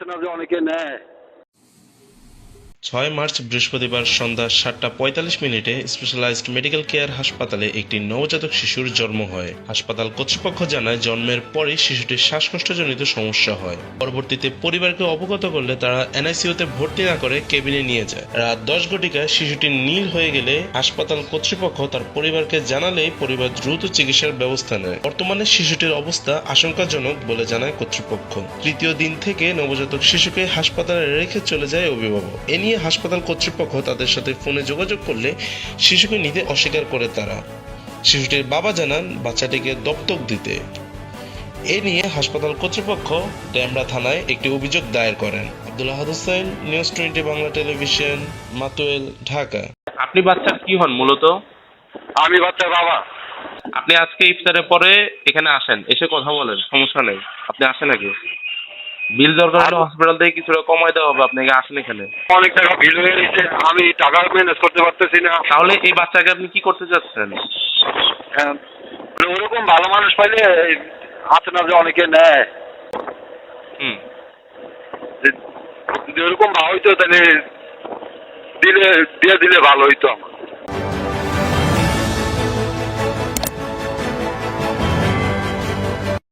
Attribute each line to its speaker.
Speaker 1: আছে না যে অনেকে নেয়
Speaker 2: ছয় মার্চ, বৃহস্পতিবার সন্ধ্যা সাতটা পঁয়তাল্লিশ মিনিটে স্পেশালাইজড মেডিকেল কেয়ার হাসপাতালে একটি নবজাতক শিশুর জন্ম হয়। হাসপাতাল কর্তৃপক্ষ জানায়, জন্মের পরই শিশুটির শ্বাসকষ্টজনিত সমস্যা হয়। পরবর্তীতে পরিবারকে অবগত করলে তারা এনআইসিউতে ভর্তি না করে কেবিনে নিয়ে যায়। রাত দশ ঘটিকায় শিশুটি নীল হয়ে গেলে হাসপাতাল কর্তৃপক্ষ তার পরিবারকে জানালেই পরিবার দ্রুত চিকিৎসার ব্যবস্থা নেয়। বর্তমানে শিশুটির অবস্থা আশঙ্কাজনক বলে জানায় কর্তৃপক্ষ। তৃতীয় দিন থেকে নবজাতক শিশুকে হাসপাতালে রেখে চলে যায় অভিভাবক। এ নিয়ে হাসপাতাল কর্তৃপক্ষ তাদের সাথে ফোনে যোগাযোগ করলে শিশুকে নিতে অস্বীকার করে তারা। শিশুটির বাবা জানান বাচ্চাটিকে দত্তক দিতে। এ নিয়ে হাসপাতাল কর্তৃপক্ষ ড্যামরা থানায় একটি অভিযোগ দায়ের করেন। Abdul Ahad Hossain news twenty Bangla television Matuail Dhaka. আপনি বাচ্চার কি হন মূলত?
Speaker 1: আমি বাচ্চার বাবা।
Speaker 2: আপনি আজকে ইফতারের পরে এখানে আসেন এসে কথা বলেন সমস্যা নেই। আপনি আসেন আগে। বিল দরকার হলে হসপিটাল থেকে কিছুটা দেওয়া হবে আপনাকে আসেন এখানে।
Speaker 1: অনেক টাকা ভিড় হয়ে গেছে আমি টাকা ম্যানেজ করতে পারতেছি না।
Speaker 2: তাহলে এই বাচ্চাকে আপনি কি করতে চাচ্ছেন?
Speaker 1: হ্যাঁ, মানে ওরকম ভালো মানুষ পাইলে আছে না যে অনেকে নেয়।
Speaker 2: হুম।
Speaker 1: যদি ওরকম ভালো হইতো তাহলে দিলে দিয়ে দিলে ভালো হইতো আমার।